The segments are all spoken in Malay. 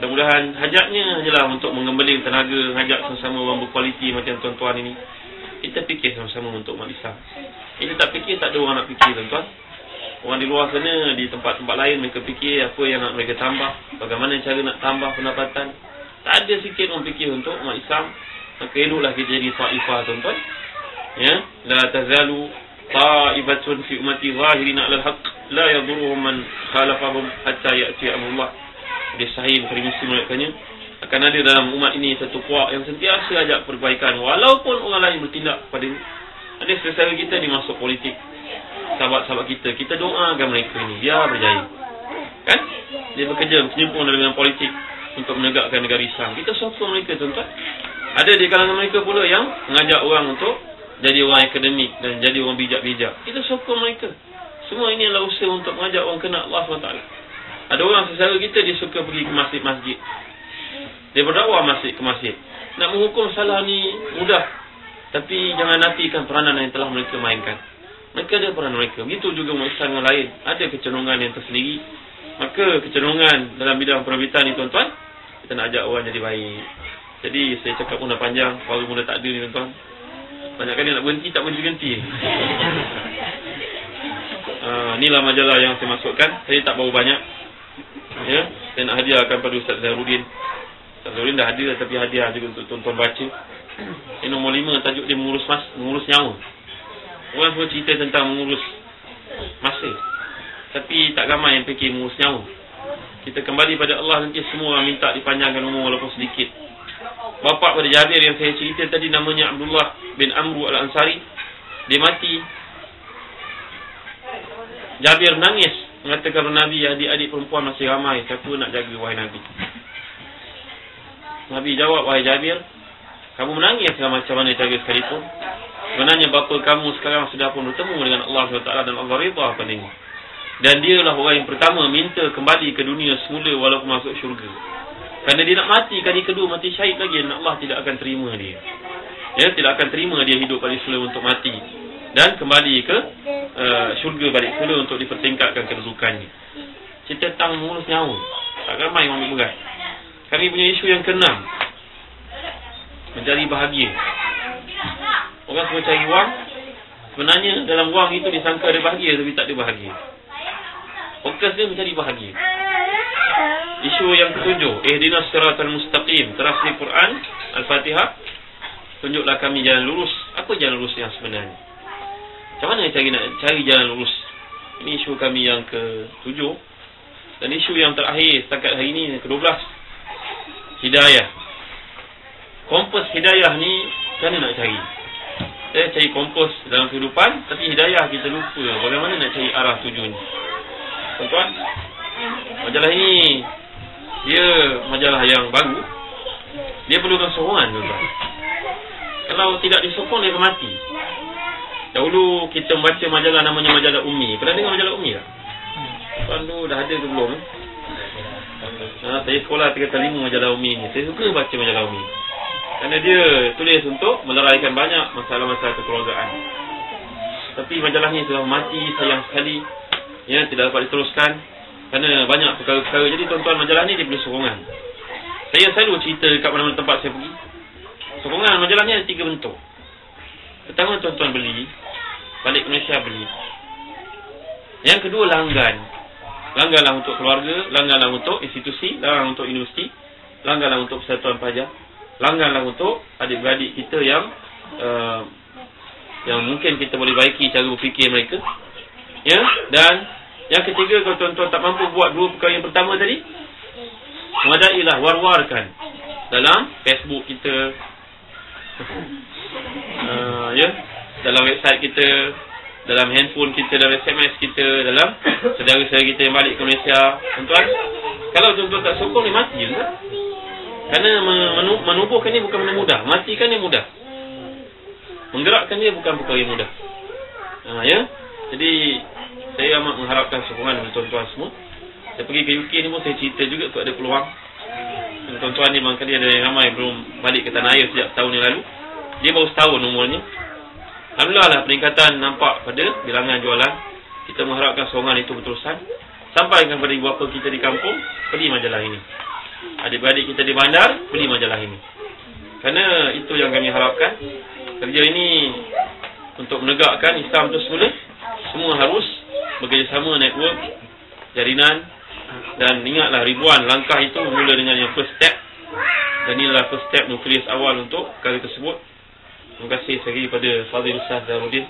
Mudah-mudahan hajatnya hanyalah untuk mengembeling tenaga hajat sama-sama orang berkualiti macam tuan-tuan ini. Kita fikir sama-sama untuk umat Islam. Kita tak fikir, tak ada orang nak fikir tuan-tuan. Orang di luar sana, di tempat-tempat lain mereka fikir apa yang nak mereka tambah. Bagaimana cara nak tambah pendapatan. Tak ada sikit orang fikir untuk umat Islam. Maka eloklah kita jadi ta'ifah tuan-tuan. Ya, la tazalu ta'ibatun fi umati zahirin 'ala al-haq la yadurruhum man khalafahum hatta ya'ti amrullah di sahih Bukhari Muslim mengatakannya akan ada dalam umat ini satu puak yang sentiasa ajak perbaikan walaupun orang lain bertindak pada ini. Ada sesuatu kita ni masuk politik. Sahabat-sahabat kita, kita doakan mereka ni biar berjaya. Kan? Dia bekerja menyempung dengan politik untuk menegakkan negara Islam. Kita sokong mereka tuan-tuan. Ada di kalangan mereka pula yang mengajak orang untuk jadi orang akademik dan jadi orang bijak-bijak. Kita sokong mereka. Semua ini adalah usaha untuk mengajak orang kenal Allah SWT. Ada orang sesara kita dia suka pergi ke masjid-masjid. Dia berdakwah masjid ke masjid. Nak menghukum salah ni mudah. Tapi jangan nafikan peranan yang telah mereka mainkan. Mereka ada peranan mereka. Begitu juga Islam yang lain. Ada kecenderungan yang tersendiri. Maka kecenderungan dalam bidang penerbitan ni tuan-tuan. Kita nak ajak orang jadi baik. Jadi saya cakap pun dah panjang. Baru mula tak ada ni tuan-tuan. Banyak kali nak berhenti tak berhenti-henti. Uh, inilah majalah yang saya masukkan. Saya tak bawa banyak. Ya, saya nak hadiahkan pada Ustaz Zahrudin. Ustaz Zahrudin dah hadir tapi hadiah juga untuk tuan-tuan baca. Ini nombor lima tajuk dia mengurus mas, mengurus nyawa. Orang semua cerita tentang mengurus masa. Tapi tak ramai yang fikir mengurus nyawa. Kita kembali pada Allah nanti semua minta dipanjangkan umur walaupun sedikit. Bapa pada Jabir yang saya cerita tadi namanya Abdullah bin Amru Al-Ansari. Dia mati. Jabir nangis mengatakan Nabi adik-adik perempuan masih ramai siapa nak jaga wahai Nabi? Nabi jawab wahai Jabir kamu menangis macam mana jaga sekalipun? Sebenarnya bapa kamu sekarang sudah pun bertemu dengan Allah SWT dan Allah Ridha padanya dan dia lah orang yang pertama minta kembali ke dunia semula walaupun masuk syurga. Kerana dia nak mati kali kedua mati syahid lagi dan Allah tidak akan terima dia. Ya tidak akan terima dia hidup kali semula untuk mati dan kembali ke uh, syurga balik semula untuk dipertingkatkan kedudukannya. Cerita tentang mengurus nyawa. Tak ramai orang ambil berat. Kami punya isu yang keenam. Mencari bahagia. Orang semua cari wang. Sebenarnya dalam wang itu disangka ada bahagia tapi tak ada bahagia. Fokus dia mencari bahagia. Isu yang ketujuh. Ihdinas siratal mustaqim. Terasli Quran. Al-Fatihah. Tunjuklah kami jalan lurus. Apa jalan lurus yang sebenarnya? Cari nak cari jalan lurus? Ini isu kami yang ke-7 dan isu yang terakhir setakat hari ini yang ke-12. Hidayah. Kompas hidayah ni mana nak cari? Saya cari kompas dalam kehidupan tapi hidayah kita lupa. Bagaimana nak cari arah tuju ni? Tuan-tuan, majalah ini dia majalah yang baru. Dia perlukan sokongan tuan-tuan. Kalau tidak disokong dia mati. Dahulu kita membaca majalah namanya majalah Umi. Pernah dengar majalah Umi tak? Tuan tu dah ada ke belum? Ha, saya sekolah tiga kali lima majalah Umi ni. Saya suka baca majalah Umi. Kerana dia tulis untuk meleraikan banyak masalah-masalah kekeluargaan. Tapi majalah ni sudah mati sayang sekali. Ya, tidak dapat diteruskan. Kerana banyak perkara-perkara. Jadi tuan-tuan majalah ni dia sokongan. Saya selalu cerita dekat mana-mana tempat saya pergi. Sokongan majalah ni ada tiga bentuk. Pertama tuan-tuan beli Balik Malaysia beli. Yang kedua langgan. Langganlah untuk keluarga Langganlah untuk institusi Langganlah untuk universiti Langganlah untuk persatuan pajak Langganlah untuk adik-beradik kita yang uh, Yang mungkin kita boleh baiki cara berfikir mereka. Ya Dan Yang ketiga kalau tuan-tuan tak mampu buat dua perkara yang pertama tadi Memadailah war-warkan Dalam Facebook kita. Uh, ya. Dalam website kita dalam handphone kita dalam SMS kita dalam saudara-saudara kita yang balik ke Malaysia. Tuan-tuan kalau tuan-tuan tak sokong ni mati je kerana menubuhkan ni bukan benda mudah. Matikan ni mudah. Menggerakkan dia bukan perkara yang mudah. Ha, ya. Jadi saya amat mengharapkan sokongan dari tuan-tuan semua. Saya pergi ke UK ni pun saya cerita juga tu ada peluang. Tuan-tuan ni barangkali ada yang ramai belum balik ke tanah air sejak tahun yang lalu dia baru setahun umurnya. Alhamdulillah lah peningkatan nampak pada bilangan jualan. Kita mengharapkan sokongan itu berterusan. Sampaikan kepada ibu bapa kita di kampung. Beli majalah ini. adik-adik kita di bandar beli majalah ini. Kerana itu yang kami harapkan. Kerja ini untuk menegakkan Islam itu semula semua harus bekerjasama network jaringan dan ingatlah ribuan langkah itu mula dengan yang first step dan inilah first step nukleus awal untuk perkara tersebut terima kasih sekali kepada Fadil Ustaz Darudin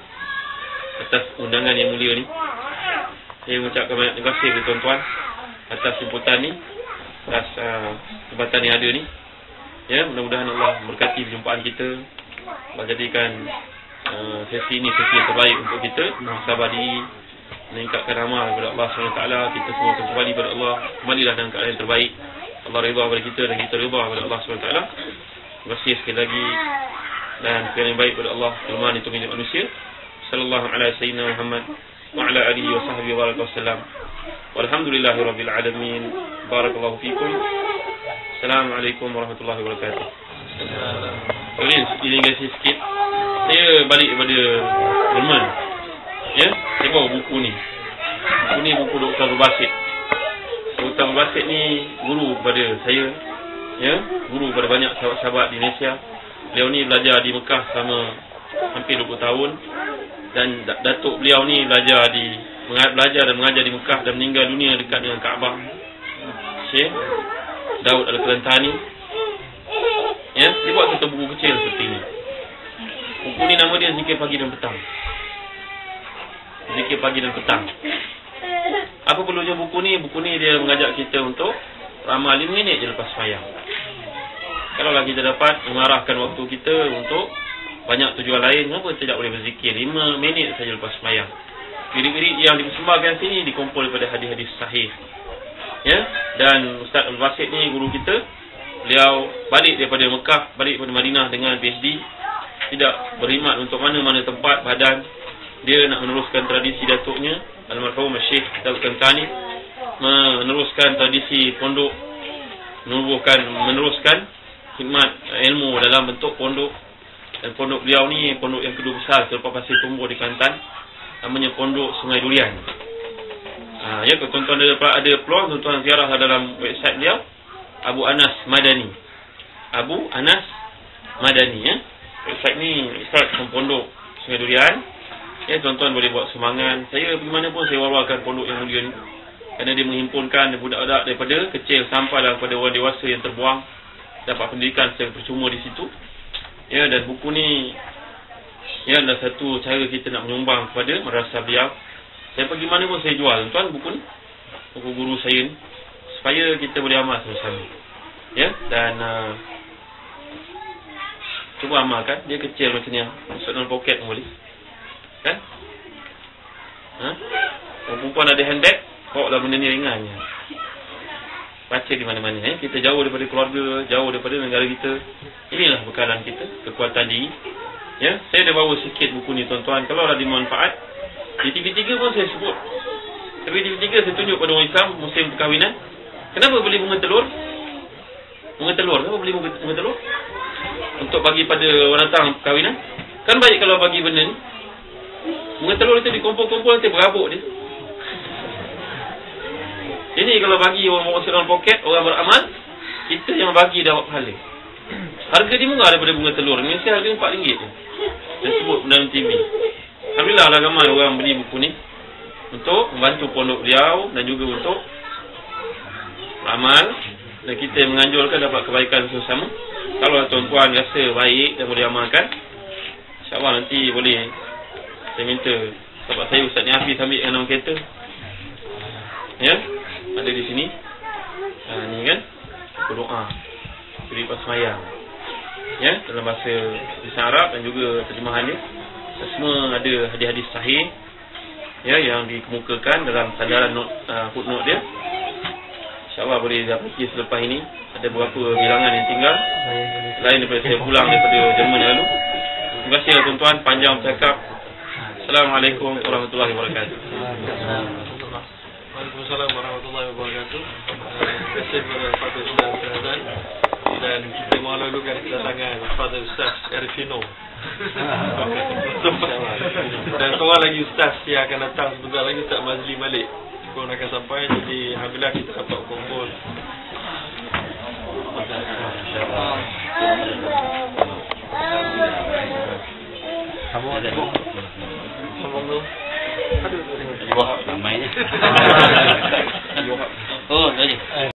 atas undangan yang mulia ni. Saya mengucapkan banyak terima kasih kepada tuan-tuan atas jemputan ni atas uh, jembatan yang ada ni. Ya mudah-mudahan Allah berkati perjumpaan kita menjadikan uh, sesi ini sesi yang terbaik untuk kita. Sabar diri meningkatkan amal kepada Allah SWT kita semua akan kembali kepada Allah. Kembalilah dalam keadaan yang terbaik. Allah redha kepada kita dan kita redha kepada Allah SWT terima kasih sekali lagi dan yang baik kepada Allah kelemahan itu milik manusia. Sallallahu alaihi sayyidina Muhammad wa ala alihi wa sahbihi wa walhamdulillahi rabbil alamin. Barakallahu fikum. Assalamualaikum warahmatullahi wabarakatuh. Ini, ini kasih sikit. Saya balik kepada Jerman. Ya saya bawa buku ni. Buku ni buku Dr. Rubasit Dr. Rubasit ni guru kepada saya. Ya guru kepada banyak sahabat-sahabat di Indonesia beliau ni belajar di Mekah selama hampir 20 tahun dan datuk beliau ni belajar di belajar dan mengajar di Mekah dan meninggal dunia dekat dengan Kaabah Syekh Daud Al-Kelantani ya dia buat satu buku kecil seperti ini buku ni nama dia Zikir Pagi dan Petang zikir pagi dan petang. Apa perlunya buku ni? Buku ni dia mengajak kita untuk ramal 5 minit je lepas semayang. Kalau lagi kita dapat mengarahkan waktu kita untuk banyak tujuan lain, kenapa tidak boleh berzikir? 5 minit saja lepas semayang? Wirid-wirid yang dipersembahkan sini dikumpul daripada hadis-hadis sahih. Ya, dan Ustaz Al-Basit ni guru kita, beliau balik daripada Mekah, balik daripada Madinah dengan PhD, tidak berimat untuk mana-mana tempat badan. Dia nak meneruskan tradisi datuknya. Almarhum Syekh Daud Kantani meneruskan tradisi pondok. Menubuhkan meneruskan khidmat ilmu dalam bentuk pondok dan pondok beliau ni pondok yang kedua besar selepas pasir tumbuh di Kelantan namanya pondok Sungai Durian ha, ya tuan-tuan ada, ada peluang tuan-tuan ziarah dalam website beliau Abu Anas Madani Abu Anas Madani ya website ni start pondok Sungai Durian Ya, tuan-tuan boleh buat semangat. Saya pergi mana pun saya wawarkan pondok yang mulia ni. Kerana dia menghimpunkan budak-budak daripada kecil sampai lah kepada orang dewasa yang terbuang. Dapat pendidikan secara percuma di situ. Ya, dan buku ni ya, adalah satu cara kita nak menyumbang kepada merasa beliau. Saya pergi mana pun saya jual. Tuan, buku ni. Buku guru saya ni. Supaya kita boleh amal sama-sama. Ya, dan... Uh, cuba amalkan. Dia kecil macam ni. Masuk dalam poket pun boleh. Kan? Ha? Perempuan ada handbag, bawa lah benda ni ringannya. Baca di mana-mana. Eh? Kita jauh daripada keluarga, jauh daripada negara kita. Inilah bekalan kita, kekuatan diri. Ya, saya dah bawa sikit buku ni tuan-tuan. Kalau ada manfaat, di TV3 pun saya sebut. Tapi TV3 saya tunjuk pada orang Islam musim perkahwinan. Kenapa beli bunga telur? Bunga telur, kenapa beli bunga, telur? Untuk bagi pada orang datang perkahwinan. Kan baik kalau bagi benda ni. Bunga telur itu dikumpul-kumpul nanti berabuk dia. Ini kalau bagi orang dalam poket, orang beramal, kita yang bagi dapat pahala. Harga dia murah daripada bunga telur. Saya harga RM4 je. Dia sebut dalam TV. Alhamdulillah lah ramai orang beli buku ni. Untuk membantu pondok beliau dan juga untuk amal. Dan kita menganjurkan dapat kebaikan bersama. Kalau tuan-tuan rasa baik dan boleh amalkan. InsyaAllah nanti boleh saya minta Sebab saya Ustaz ni Hafiz ambil dengan nama kereta Ya Ada di sini? Ha, Ni kan? Berdoa Beri pas semayang Ya Dalam bahasa Lisan Arab Dan juga terjemahan dia Semua ada hadis-hadis sahih Ya Yang dikemukakan Dalam sandaran note, uh, footnote dia. InsyaAllah boleh dapati selepas ini. Ada beberapa bilangan yang tinggal. Lain daripada saya pulang daripada Jerman lalu. Terima kasih tuan-tuan. Panjang bercakap. Assalamualaikum warahmatullahi wabarakatuh. Waalaikumsalam warahmatullahi wabarakatuh. Eh, Terima kasih kepada Father Ustaz Fazan dan kita melalukan kedatangan Father Ustaz Erfino. dan seorang lagi Ustaz yang akan datang sebentar lagi Ustaz Mazli Malik. Kau akan sampai jadi alhamdulillah kita dapat kumpul. Kamu ada. Kamu ada. Aduh, aduh, aduh. Iwak, Oh, ini.